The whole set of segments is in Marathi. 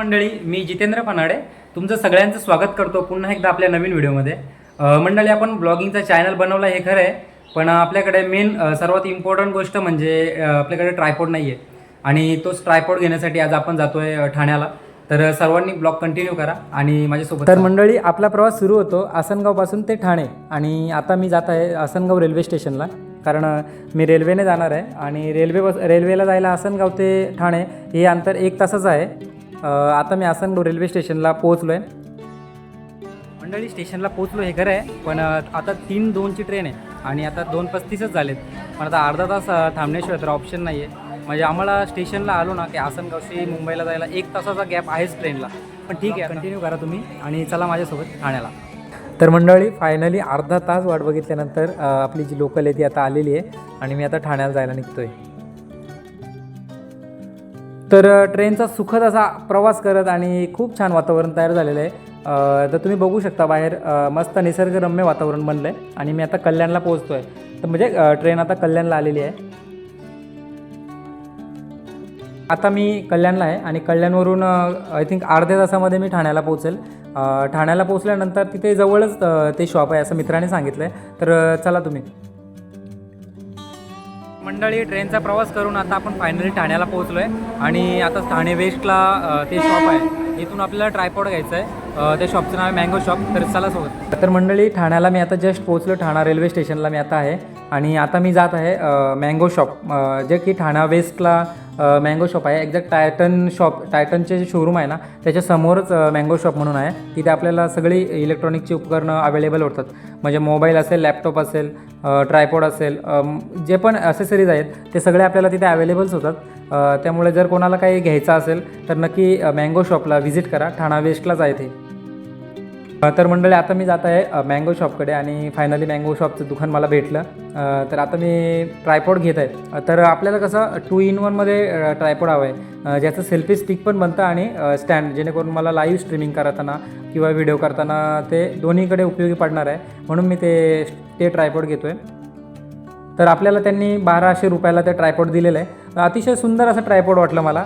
मंडळी मी जितेंद्र पनाडे तुमचं सगळ्यांचं स्वागत करतो पुन्हा एकदा आपल्या नवीन व्हिडिओमध्ये. मंडळी आपण ब्लॉगिंगचा चॅनल बनवला हे खरं आहे पण आपल्याकडे मेन सर्वात इम्पॉर्टंट गोष्ट म्हणजे आपल्याकडे ट्रायपॉड नाही आहे आणि तोच ट्रायपॉड घेण्यासाठी आज आपण जातोय अ, ठाण्याला. तर सर्वांनी ब्लॉग कंटिन्यू करा आणि माझ्यासोबत तर मंडळी आपला प्रवास सुरू होतो आसनगावपासून ते ठाणे. आणि आता मी जात आहे आसनगाव रेल्वे स्टेशनला कारण मी रेल्वेने जाणार आहे. आणि रेल्वे बस रेल्वेला जायला आसनगाव ते ठाणे हे अंतर एक तासाचं आहे. आता मी आसनगाव रेल्वे स्टेशनला पोहोचलो आहे मंडळी स्टेशनला पोहोचलो हे खरं आहे पण आता तीन दोनची ट्रेन आहे आणि आता दोन पस्तीसच झालेत. पण आता अर्धा तास थांबण्याशिवाय तर ऑप्शन नाही आहे म्हणजे आम्हाला स्टेशनला आलो ना की आसनगावशी मुंबईला जायला एक तासाचा गॅप आहेच ट्रेनला पण ठीक आहे कंटिन्यू करा तुम्ही आणि चला माझ्यासोबत ठाण्याला. तर मंडळी फायनली अर्धा तास वाट बघितल्यानंतर आपली जी लोकल आहे ती आता आलेली आहे आणि मी आता ठाण्याला जायला निघतोय. तर ट्रेनचा सुखद असा प्रवास करत आणि खूप छान वातावरण तयार झालेलं आहे. तर तुम्ही बघू शकता बाहेर मस्त निसर्गरम्य वातावरण बनलं आहे आणि मी आता कल्याणला पोहोचतो आहे तर म्हणजे ट्रेन आता कल्याणला आलेली आहे. आता मी कल्याणला आहे आणि कल्याणवरून आय थिंक अर्ध्या तासामध्ये मी ठाण्याला पोहोचेल. ठाण्याला पोहोचल्यानंतर तिथे जवळच ते शॉप आहे असं मित्राने सांगितलं आहे तर चला तुम्ही. मंडळी ट्रेनचा प्रवास करून आता आपण फायनली ठाण्याला पोहोचलो आहे आणि आता ठाणे वेस्टला ते शॉप आहे. इथून आपल्याला ट्रायपॉड घ्यायचं आहे त्या शॉपचं नाव आहे मँगो शॉप तर चला सोबत. तर मंडळी ठाण्याला मी आता जस्ट पोहोचलो. ठाणा रेल्वे स्टेशनला मी आता आहे. आणि आता मी जात आहे मँगो शॉप जे की ठाणा वेस्टला मँगो शॉप आहे. एक्झॅक्ट टायटन शॉप टायटनचे जे शोरूम आहे ना त्याच्यासमोरच मँगो शॉप म्हणून आहे. तिथे आपल्याला सगळी इलेक्ट्रॉनिकची उपकरणं अवेलेबल होतात. म्हणजे मोबाईल असेल लॅपटॉप असेल ट्रायपॉड असेल जे पण असेसरीज आहेत ते सगळे आपल्याला तिथे अवेलेबल्स होतात. त्यामुळे जर कोणाला काही घ्यायचं असेल तर नक्की मँगो शॉपला व्हिजिट करा. ठाणा वेस्टलाच आहे ते तर मंडळी आता मी जात आहे मँगो शॉपकडे आणि फायनली मँगो शॉपचं दुकान मला भेटलं. तर आता मी ट्रायपॉड घेत आहे. तर आपल्याला कसं टू इन वनमध्ये ट्रायपॉड हवं आहे. ज्याचं सेल्फी स्टिक पण बनतं आणि स्टँड जेणेकरून मला लाईव्ह स्ट्रीमिंग करताना किंवा व्हिडिओ करताना ते दोन्हीकडे उपयोगी पडणार आहे. म्हणून मी ते ते ट्रायपॉड घेतो आहे तर आपल्याला त्यांनी बाराशे रुपयाला ते ट्रायपॉड दिलेलं आहे. अतिशय सुंदर असं ट्रायपॉड वाटलं मला.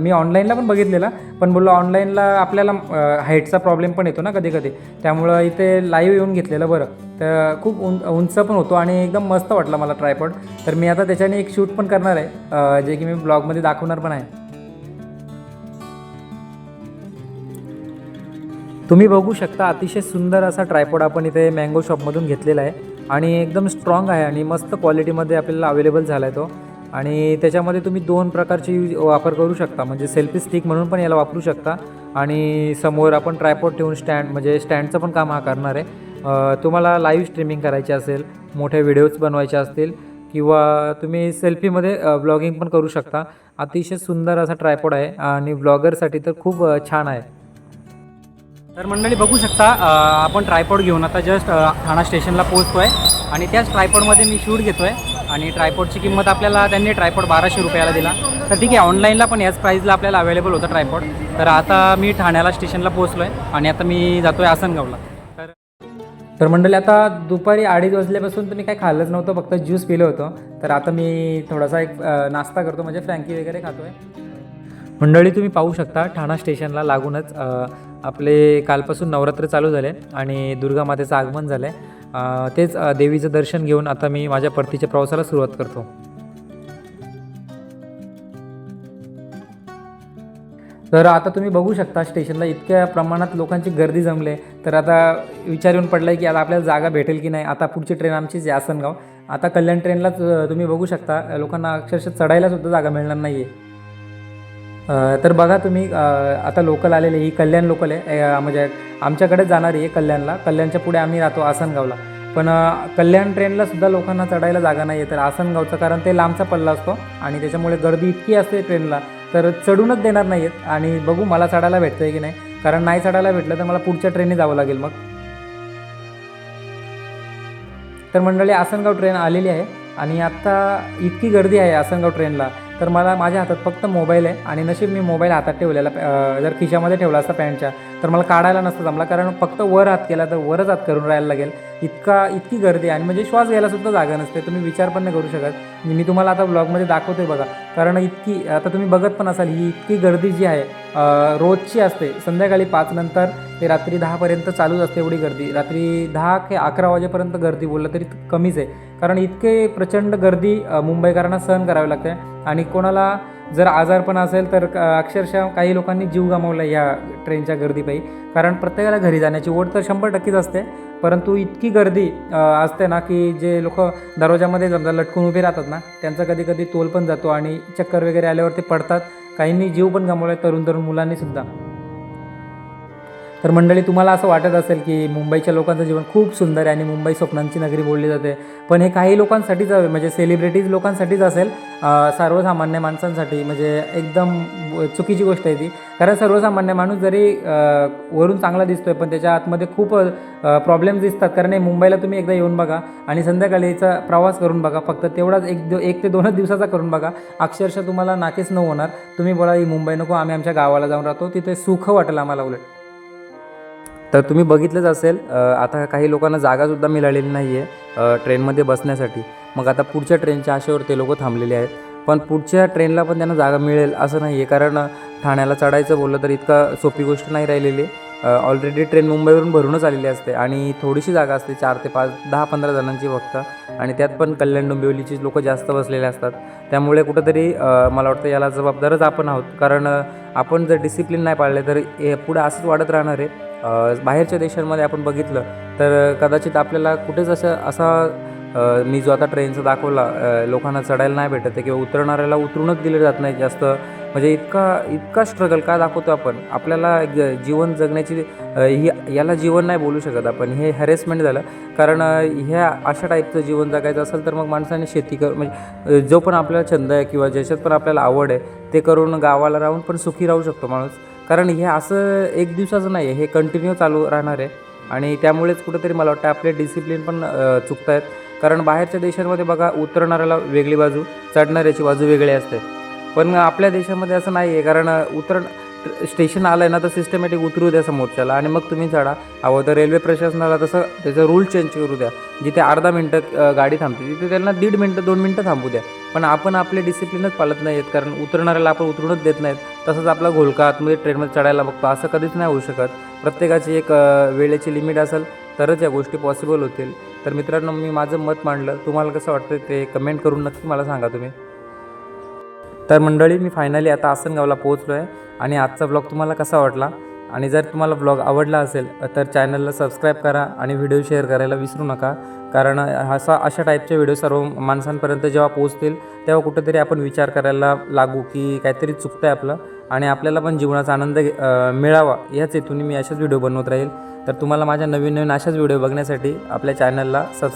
मी ऑनलाईनला पण बघितलेला. पण बोललो ऑनलाईनला आपल्याला हाईटचा प्रॉब्लेम पण येतो ना कधी कधी त्यामुळं इथे लाईव्ह येऊन घेतलेलं बरं. तर खूप उं उंच पण होतो आणि एकदम मस्त वाटलं मला ट्रायपॉड तर मी आता त्याच्याने एक शूट पण करणार आहे. जे की मी ब्लॉगमध्ये दाखवणार पण आहे. तुम्ही बघू शकता अतिशय सुंदर असा ट्रायपॉड आपण इथे मँगो शॉपमधून घेतलेला आहे. आणि एकदम स्ट्रॉंग आहे आणि मस्त क्वालिटीमध्ये आपल्याला अवेलेबल झाला आहे तो. आणि त्याच्यामध्ये तुम्ही दोन प्रकारचे यूज वापर करू शकता. म्हणजे सेल्फी स्टिक म्हणून पण याला वापरू शकता. आणि समोर आपण ट्रायपॉड ठेवून स्टँड म्हणजे स्टँडचं पण काम हा करणार आहे. तुम्हाला लाईव्ह स्ट्रीमिंग करायची असेल मोठे व्हिडिओज बनवायचे असतील किंवा तुम्ही सेल्फीमध्ये ब्लॉगिंग पण करू शकता. अतिशय सुंदर असा ट्रायपॉड आहे आणि ब्लॉगरसाठी तर खूप छान आहे. तर मंडळी बघू शकता आपण ट्रायपॉड घेऊन आता जस्ट ठाणा स्टेशनला पोहोचतो आहे आणि त्याच ट्रायपॉडमध्ये मी शूट घेतो आहे आणि ट्रायपॉडची किंमत आपल्याला त्यांनी ट्रायपॉड बाराशे रुपयाला दिला. तर ठीक आहे ऑनलाईनला पण याच प्राईजला आपल्याला अवेलेबल होतं ट्रायपॉड तर आता मी ठाण्याला स्टेशनला पोहोचलो आहे आणि आता मी जातो आहे आसनगावला. तर तर मंडळी आता दुपारी अडीच वाजल्यापासून तर मी काही खाल्लंच नव्हतं फक्त ज्यूस पिलं होतं. तर आता मी थोडासा एक नाश्ता करतो. म्हणजे फ्रँकी वगैरे खातो आहे मंडळी तुम्ही पाहू शकता ठाणा स्टेशनला लागूनच आपले कालपासून नवरात्र चालू झाले आणि दुर्गा मातेचं आगमन झालं आहे तेच देवीचं दर्शन घेऊन आता मी माझ्या परतीच्या प्रवासाला सुरुवात करतो. तर आता तुम्ही बघू शकता स्टेशनला इतक्या प्रमाणात लोकांची गर्दी जमले तर आता विचार येऊन पडला आहे की आता आपल्याला जागा भेटेल की नाही? आता पुढची ट्रेन आमची जे आसनगाव. आता कल्याण ट्रेनलाच तुम्ही बघू शकता लोकांना अक्षरशः चढायला सुद्धा जागा मिळणार नाही आहे तर बघा तुम्ही आता लोकल आलेले ही कल्याण लोकल आहे. म्हणजे आमच्याकडे जाणारी आहे कल्याणला. कल्याणच्या पुढे आम्ही राहतो आसनगावला. पण कल्याण ट्रेनला सुद्धा लोकांना चढायला जागा नाही आहे तर आसनगावचं कारण ते लांबचा पल्ला असतो आणि त्याच्यामुळे गर्दी इतकी असते ट्रेनला तर चढूनच देणार नाही आहेत आणि बघू मला चढायला भेटतं आहे की नाही. कारण नाही चढायला भेटलं तर मला पुढच्या ट्रेनने जावं लागेल मग. तर मंडळी आसनगाव ट्रेन आलेली आहे. आणि आत्ता इतकी गर्दी आहे आसनगाव ट्रेनला. तर मला माझ्या हातात फक्त मोबाईल आहे आणि नशीब मी मोबाईल हातात ठेवलेला जर खिशामध्ये ठेवला असता पॅन्टच्या तर मला काढायला नसतं जमला. कारण फक्त वर हात केला तर वरच हात करून राहायला लागेल. इतका इतकी गर्दी आहे आणि म्हणजे श्वास घ्यायला सुद्धा जागा नसते. तुम्ही विचार पण नाही करू शकत. मी तुम्हाला आता ब्लॉगमध्ये दाखवतोय बघा. कारण इतकी आता तुम्ही बघत पण असाल ही इतकी गर्दी जी आहे रोजची असते. संध्याकाळी पाच नंतर ते रात्री दहापर्यंत चालूच असते एवढी गर्दी. रात्री दहा ते अकरा वाजेपर्यंत गर्दी बोललं तरी कमीच आहे. कारण इतके प्रचंड गर्दी मुंबईकरांना सहन करावी लागते. आणि कोणाला जर आजारपण असेल तर अक्षरशः काही लोकांनी जीव गमावला या ट्रेनच्या गर्दीपायी. कारण प्रत्येकाला घरी जाण्याची ओढ तर शंभर टक्केच असते. परंतु इतकी गर्दी असते ना की जे लोक दरवाजामध्ये समजा लटकून उभे राहतात ना त्यांचा कधी कधी तोल पण जातो आणि चक्कर वगैरे आल्यावर ते पडतात. काहींनी जीव पण गमावला तरुण तरुण मुलांनी सुद्धा तर मंडळी तुम्हाला असं वाटत असेल की मुंबईच्या लोकांचं जीवन खूप सुंदर आहे आणि मुंबई स्वप्नांची नगरी बोलली जाते पण हे काही लोकांसाठीच हवे म्हणजे सेलिब्रिटीज लोकांसाठीच असेल सर्वसामान्य माणसांसाठी म्हणजे एकदम चुकीची गोष्ट आहे ती. कारण सर्वसामान्य माणूस जरी वरून चांगला दिसतो आहे पण त्याच्या आतमध्ये खूप प्रॉब्लेम्स दिसतात. कारण हे मुंबईला तुम्ही एकदा येऊन बघा आणि संध्याकाळीचा प्रवास करून बघा फक्त तेवढाच एक दो एक ते दोनच दिवसाचा करून बघा. अक्षरशः तुम्हाला नाकेच न होणार. तुम्ही बोला ही मुंबई नको आम्ही आमच्या गावाला जाऊन राहतो. तिथे सुख वाटेल आम्हाला उलट. तर तुम्ही बघितलंच असेल आता काही लोकांना जागासुद्धा मिळालेली नाही आहे ट्रेनमध्ये बसण्यासाठी. मग आता पुढच्या ट्रेनच्या आशेवर ते लोक थांबलेले आहेत. पण पुढच्या ट्रेनला पण त्यांना जागा मिळेल असं नाही आहे कारण ठाण्याला चढायचं बोललं तर इतका सोपी गोष्ट नाही राहिलेली. ऑलरेडी ट्रेन मुंबईवरून भरूनच आलेली असते. आणि थोडीशी जागा असते चार ते पाच दहा पंधरा जणांची फक्त. आणि त्यात पण कल्याण डोंबिवलीची लोक जास्त बसलेले असतात. त्यामुळे कुठंतरी मला वाटतं याला जबाबदारच आपण आहोत. कारण आपण जर डिसिप्लिन नाही पाळले तर हे पुढं असंच वाढत राहणार आहे. बाहेरच्या देशांमध्ये आपण बघितलं तर कदाचित आपल्याला कुठेच असं असा मी जो आता ट्रेनचा दाखवला लोकांना चढायला नाही भेटत आहे किंवा उतरणाऱ्याला उतरूनच दिलं जात नाही जास्त. म्हणजे इतका इतका स्ट्रगल का दाखवतो आपण? आपल्याला जीवन जगण्याची ही याला जीवन नाही बोलू शकत आपण. हे हॅरेसमेंट झालं. कारण ह्या अशा टाईपचं जीवन जगायचं असेल तर मग माणसाने शेती कर म्हणजे जो पण आपल्याला छंद आहे किंवा ज्याच्यात पण आपल्याला आवड आहे ते करून गावाला राहून पण सुखी राहू शकतो माणूस. कारण हे असं एक दिवसाचं नाही आहे हे कंटिन्यू चालू राहणार आहे. आणि त्यामुळेच कुठंतरी मला वाटतं आपले डिसिप्लिन पण चुकत आहेत कारण बाहेरच्या देशांमध्ये बघा उतरणाऱ्याला वेगळी बाजू चढणाऱ्याची बाजू वेगळी असते. पण आपल्या देशामध्ये असं नाही आहे कारण उतरण स्टेशन आलं आहे ना तर सिस्टमॅटिक उतरू द्या समोरच्याला आणि मग तुम्ही चढा. हवं तर रेल्वे प्रशासनाला तसं त्याचं रूल चेंज करू द्या. जिथे अर्धा मिनटं गाडी थांबते तिथे त्यांना दीड मिनटं दोन मिनटं थांबू द्या. पण आपण आपले डिसिप्लिनच पाळत नाही आहेत कारण उतरणाऱ्याला आपण उतरूनच देत नाहीत. तसंच आपला घोलका आतमध्ये ट्रेनमध्ये चढायला बघतो असं कधीच नाही होऊ शकत. प्रत्येकाची एक वेळेची लिमिट असेल तरच या गोष्टी पॉसिबल होतील. तर मित्रांनो मी माझं मत मांडलं. तुम्हाला कसं वाटतं ते कमेंट करून नक्की मला सांगा तुम्ही. तर मंडळी मी फायनली आता आसनगावला पोहोचलो आहे आणि आजचा ब्लॉग तुम्हाला कसा वाटला? आणि जर तुम्हाला ब्लॉग आवडला असेल तर चॅनलला सबस्क्राईब करा आणि व्हिडिओ शेअर करायला विसरू नका. कारण असा अशा टाईपचे व्हिडिओ सर्व माणसांपर्यंत जेव्हा पोहोचतील तेव्हा कुठेतरी आपण विचार करायला लागू की काहीतरी चुकतं आहे आपलं. आणि आपल्याला पण जीवनाचा आनंद मिळावा याच हेतून मी अशाच व्हिडिओ बनवत राहील. तर तुम्हाला माझ्या नवीन नवीन अशाच व्हिडिओ बघण्यासाठी आपल्या चॅनलला सबस्क्राईब